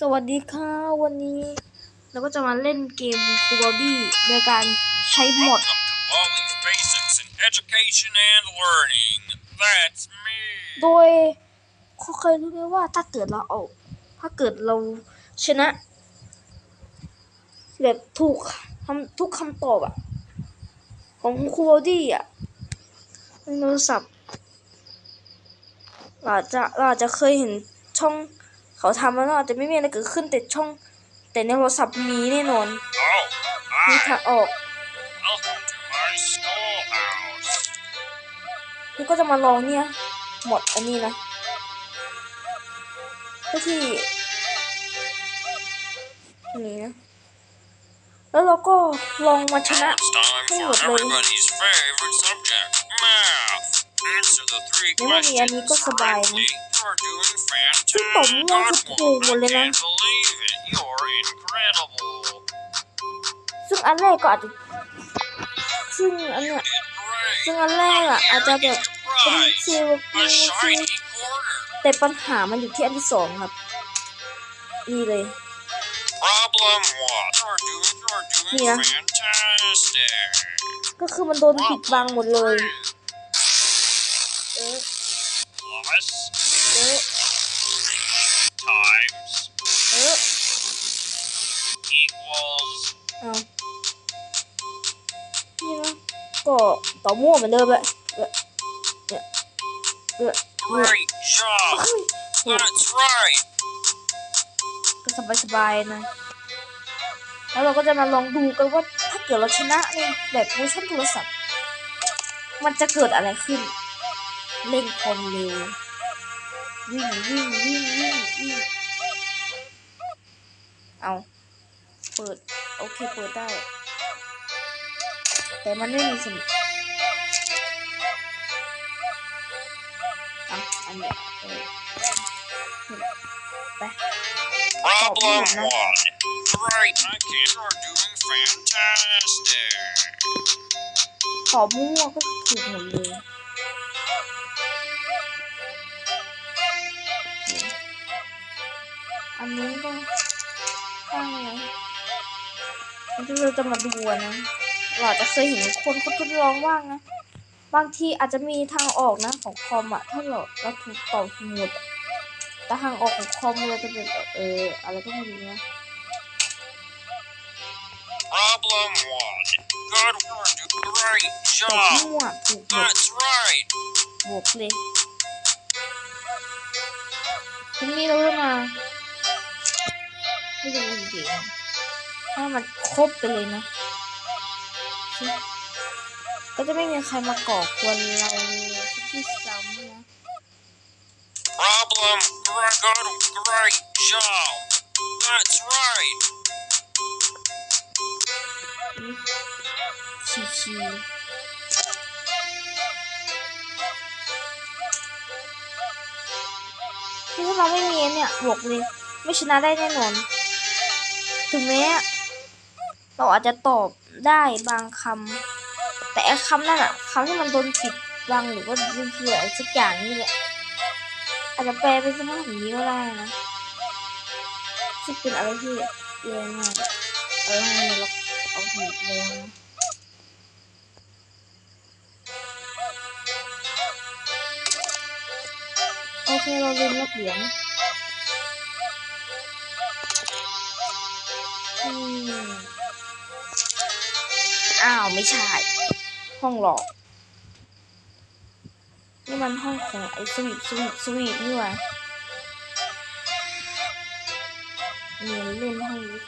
สวัสดีค่ะวันนี้ เราก็จะมาเล่นเกมคูบอดี้โดยการใช้หมด Welcome to Baldi's Basics in Education and Learning. That's me. โดยเขาเคยรู้ไหมว่าถ้าเกิดเราเอาถ้าเกิดเราชนะ แบบถูกคำทุกคำตอบอะของคูบอดี้อะในโทรศัพท์เราอาจจะเราอาจจะเคยเห็นช่อง เขาทำแล้วเราอาจจะไม่มีอะไรเกิดขึ้นแต่ช่อง แต่ในโทรศัพท์มีแน่นอน Oh, มี hi. ทางออก Welcome to my schoolhouse. นี่ก็จะมาลองเนี่ย หมดอันนี้นะเพื่อที่นี่นะแล้วเราก็ลองมาชนะ Now it's time Hey, for what, Lou? everybody's favorite subject, math. Answer the three Nếu mà vì anh ấy questions có sờ ที่ผมม่วงคือถูกหมดเลยนะ ซึ่งอันแรกก็อาจจะ ซึ่งอันเนี้ยซึ่งอันแรกอะอาจจะแบบเป็นชิลฟิลชิลแต่ปัญหามันอยู่ที่อันที่สองครับ นี่เลย นี่นะ ก็คือมันโดนปิดบังหมดเลย เออ ออ equals เอานี่นะก็ต่อมั่วเหมือนเดิมแหละเออเออเออเออ great job. เฮ้ย That's right. ก็สบายๆนะ แล้วเราก็จะมาลองดูกันว่าถ้าเกิดเราชนะในแบบเวอร์ชันโทรศัพท์ มันจะเกิดอะไรขึ้นเร่งความเร็ววิ่งวิ่งวิ่งวิ่งวิ่ง เอา เปิด โอเค เปิดได้ แต่มันไม่มีสมุดเอาอันเนี้ยเออนี่แหละไป Problem Oh, yeah. one. Great. I can't. You're doing fantastic. ตอบมั่วๆก็ถูกหมดเลย อันที่เราจะมาดูอะนะเราอาจจะเคยเห็นคนเขาทดลองว่างนะ บางทีอาจจะมีทางออกนะของคอมอะถ้าเราเราถูกตอบสมุดอะแต่ทางออกของคอมเราจะเป็นแบบเอออะไรก็ไม่รู้นะ Problem one. Good. You're doing great ตอบ job. มั่วถูกหมด That's right. บวกเลยคุณมีเราเรื่องมาไม่รู้จริงๆ ถ้ามันครบไปเลยนะชิก็จะไม่มีใครมาก่อกวนเราเลยสักที่ซ้ำนะ Problem. Great. Good. Great job. That's right. ชิวชิวคือถ้าเราไม่มีเนี่ยบวกเลย ไม่ชนะได้แน่นอน ถึงแม้ เราอาจจะตอบได้บางคำแต่คำนั่นอะคำที่มันโดนปิดบังหรือว่าคืออะไรสักอย่างนี่แหละอาจจะแปลเป็นสภาพแบบนี้ก็ได้นะซึ่งเป็นอะไรที่แย่มากเออให้เราเอาถูกเลยนะโอเคเราลืมลบเหรียญอืม อ้าวไม่ใช่ ห้องหลอก นี่มันห้องของไอ้สวีทสวีทสวีทนี่หว่านี่เล่นห้องนี้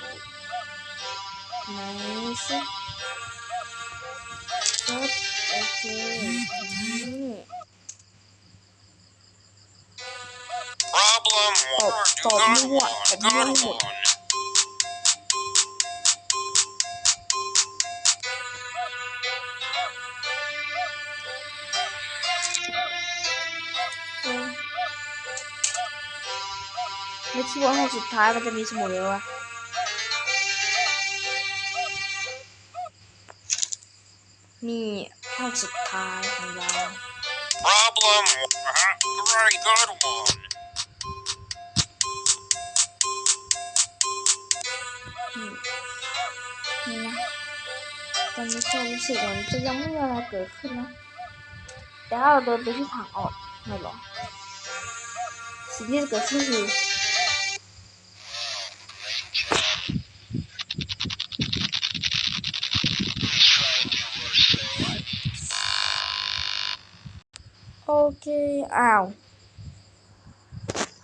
ไหนสิกดโอเคนี่ Problem one. Stop, You're stop, doing you good what? one. Stop, you Good what? one. ไม่คิดว่าห้องสุดท้ายมันจะมีสมุดเลยวะนี่ห้องสุดท้ายของเรา Problem one. Uh-huh. Great. Good one. นี่นะตอนนี้ก็รู้สึกเหมือนจะยังไม่มีอะไรเกิดขึ้นนะแต่ถ้าเราเดินไปที่ทางออกไม่หรอสิ่งที่จะเกิดขึ้นคือ โอเค อ้าว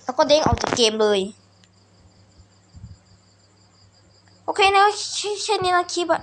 แล้วก็เด้งออกจากเกมเลย โอเคนะแค่นี้นะคลิปอะ